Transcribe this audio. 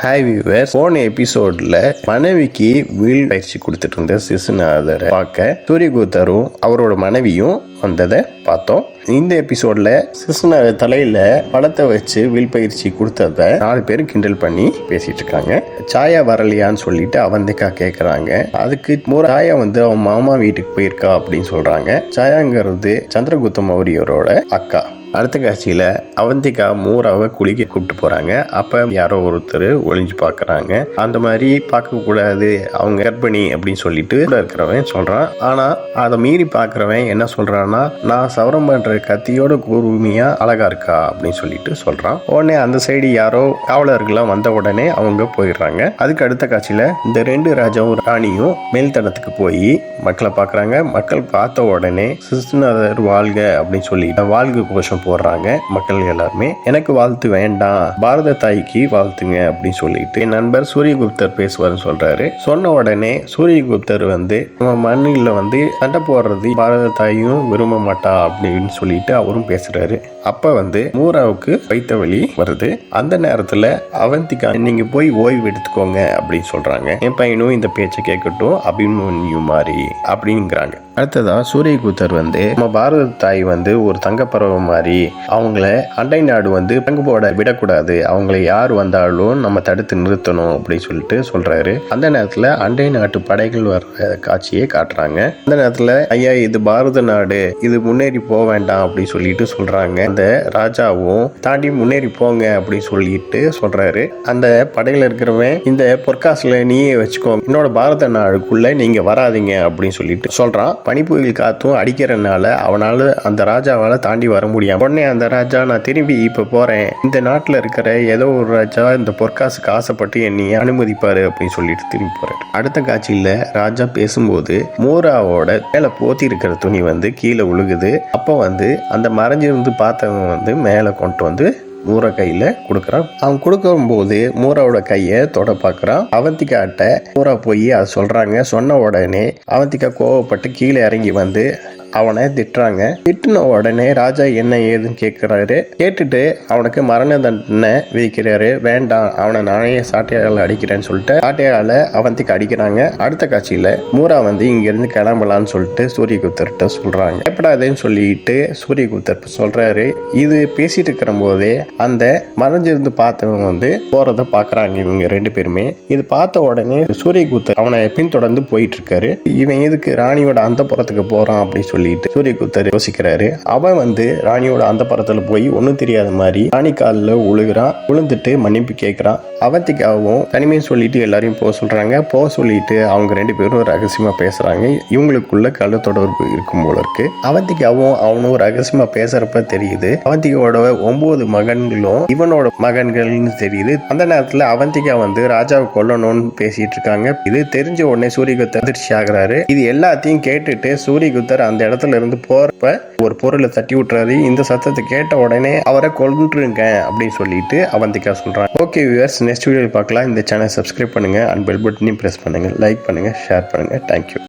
Hi viewers போன எபிசோட்ல மனைவிக்கு வீல் பயிற்சி கொடுத்துட்டு இருந்த சிசுநாதரை பார்க்க சூரியகூத்தரும் அவரோட மனைவியும் வந்ததை பார்த்தோம். இந்த எபிசோட்ல சிசுநாதர் தலையில பழத்தை வச்சு வீல் பயிற்சி கொடுத்தத நாலு பேர் கிண்டல் பண்ணி பேசிட்டு இருக்காங்க சாயா வரலையான்னு சொல்லிட்டு அவந்திக்கா கேட்குறாங்க அதுக்கு மூர சாயா வந்து அவன் மாமா வீட்டுக்கு போயிருக்கா அப்படின்னு சொல்றாங்க. சாயாங்கிறது சந்திரகுப்த மௌரியரோட அக்கா. அடுத்த காட்சியில் அவந்திகா மூராவை குளிக்க கூப்பிட்டு போகிறாங்க அப்போ யாரோ ஒருத்தர் ஒளிஞ்சு பார்க்குறாங்க அந்த மாதிரி பார்க்கக்கூடாது அவங்க கர்ப்பிணி அப்படின்னு சொல்லிட்டு கூட இருக்கிறவன் சொல்கிறான் ஆனால் அதை மீறி பார்க்குறவன் என்ன சொல்கிறான்னா நான் சவரம் பண்ணுற கத்தியோட கூர்மையாக அழகா இருக்கா? அப்படின்னு சொல்லிட்டு சொல்கிறான் உடனே அந்த சைடு யாரோ காவலர்கள்லாம் வந்த உடனே அவங்க போயிடுறாங்க. அதுக்கு அடுத்த காட்சியில் இந்த ரெண்டு ராஜாவும் ராணியும் மேல்தளத்துக்கு போய் மக்களை பார்க்குறாங்க மக்கள் பார்த்த உடனே சிஸ்துநாதர் வாழ்க அப்படின்னு சொல்லி வாழ்க கோஷம் போடுறாங்க மக்கள் எல்லாருமே. எனக்கு வாழ்த்து வேண்டாம் பாரத தாய்க்கு வாழ்த்துங்க அப்படின்னு சொல்லிட்டு என் நண்பர் சூரியகுப்தர் பேசுவார்னு சொல்றாரு. சொன்ன உடனே சூரியகுப்தர் வந்து நம்ம மண்ணில் வந்து சண்டை போடுறது பாரத தாயும் விரும்ப மாட்டா அப்படின்னு சொல்லிட்டு அவரும் பேசுறாரு. அப்ப வந்து மூராவுக்கு வைத்த வழி வருது. அந்த நேரத்துல அவந்திகா நீங்க போய் ஓய்வு எடுத்துக்கோங்க அப்படின்னு சொல்றாங்க. என் பையனும் இந்த பேச்சை கேட்கட்டும் அபிமன்யு மாதிரி அப்படிங்கிறாங்க. அடுத்ததா சூரியகுத்தர் வந்து நம்ம பாரத தாய் வந்து ஒரு தங்கப்பறவை மாதிரி. அவங்கள அண்டை நாடு வந்து பங்கு போட விடக்கூடாது. அவங்களை யார் வந்தாலும் நம்ம தடுத்து நிறுத்தணும் அப்படின்னு சொல்லிட்டு சொல்றாரு. அந்த நேரத்தில் அண்டை நாட்டு படைகள் வர்ற காட்சியை காட்டுறாங்க. அந்த நேரத்தில் ஐயா இது பாரத நாடு. இது முன்னேறி போக வேண்டாம் அப்படின்னு சொல்லிட்டு சொல்றாங்க. அந்த ராஜாவும் தாண்டி முன்னேறி போங்க அப்படின்னு சொல்லிட்டு சொல்றாரு. அந்த படையில இருக்கிறவன் இந்த பொற்காசுல நீயே வச்சுக்கோ. என்னோட பாரத நாடுக்குள்ள நீங்க வராதீங்க அப்படின்னு சொல்லிட்டு சொல்றான். பனிப்புயல் காத்தும் அடிக்கிறனால அவனால அந்த ராஜாவால தாண்டி வர முடியாம உடனே அந்த ராஜா நான் திரும்பி இப்ப போறேன். இந்த நாட்டுல இருக்கிற ஏதோ ஒரு ராஜா இந்த பொற்காசுக்கு ஆசைப்பட்டு என்னைய அனுமதிப்பாரு அப்படின்னு சொல்லிட்டு திரும்பி போறாரு. அடுத்த காட்சியில ராஜா பேசும்போது மோராவோட மேலே போத்தி இருக்கிற துணி வந்து கீழே விழுகுது அப்போ வந்து அந்த மறைஞ்சிருந்து பார்த்தவன் வந்து மேலே கொண்டு வந்து மூரை கையில கொடுக்குறான். அவன் கொடுக்கும்போது மூராவோட கையை தொட பார்க்குறான். அவந்திகாட்ட மூரா போய் அதை சொல்றாங்க. சொன்ன உடனே அவந்திகா கோவப்பட்டு கீழே இறங்கி வந்து அவனை திட்டுறாங்க. திட்டுன உடனே ராஜா என்ன ஏதுன்னு கேட்குறாரு கேட்டுட்டு அவனுக்கு மரண தண்டனை விதிக்கிறாரு. வேண்டாம் அவனை நானே சாட்டையால் அடிக்கிறேன்னு சொல்லிட்டு சாட்டையால அவந்திக்கு அடிக்கிறாங்க. அடுத்த காட்சியில் மூரா வந்து இங்கிருந்து கிளம்பலான்னு சொல்லிட்டு சூரியகுப்தர்கிட்ட சொல்கிறாங்க எப்படாதுன்னு சொல்லிட்டு சூரியகுப்தர் சொல்றாரு. இது பேசிட்டு இருக்கிற போதே அந்த மறைஞ்சிருந்து பார்த்தவங்க வந்து போறத பாக்குறாங்க இவங்க ரெண்டு பேருமே. இது பார்த்த உடனே சூரியகுப்தர் அவனை பின்தொடர்ந்து போயிட்டு இருக்காரு. இவன் எதுக்கு ராணியோட அந்த புறத்துக்கு போகிறான் அப்படின்னு சொல்லிட்டு சூரியகுப்தர் யோசிக்கிறாரு. அவன் வந்து ராணியோட அந்த புறத்துல போய் ஒன்றும் தெரியாத மாதிரி ராணி காலில் உழுகிறான். விழுந்துட்டு மன்னிப்பு கேட்குறான் அவத்திக்காகவும் தனிமையும் சொல்லிட்டு எல்லாரையும் போக சொல்றாங்க. போக சொல்லிட்டு அவங்க ரெண்டு பேரும் ரகசியமா பேசுறாங்க. இவங்களுக்குள்ள கள்ள தொடர்பு இருக்கும் போல இருக்கு. அவந்திக்காவும் அவனும் ரகசியமா பேசுறப்ப தெரியுது. அவந்திகோட ஒன்பது மகன்களும் இவனோட மகன்கள்னு தெரியுது. அந்த நேரத்துல அவந்திகா வந்து ராஜாவை கொல்லணும்னு பேசிட்டு இருக்காங்க. இது தெரிஞ்ச உடனே சூரியகுப்தர் அதிர்ச்சி ஆகிறாரு. இது எல்லாத்தையும் கேட்டுட்டு சூரியகுப்தர் அந்த இடத்துல இருந்து போறப்ப ஒரு பொருளை தட்டி விட்டுறாரு. இந்த சத்தத்தை கேட்ட உடனே அவரை கொன்றுங்க அப்படின்னு சொல்லிட்டு அவந்திகா சொல்றாங்க ஓகே வியூவர்ஸ் நெக்ஸ்ட் வீடியோவில் பார்க்கலாம். இந்த சேனல் சப்ஸ்கிரைப் பண்ணுங்க. அண்ட் பெல் பட்டனையும் ப்ரெஸ் பண்ணுங்க. லைக் பண்ணுங்க ஷேர் பண்ணுங்க. Thank you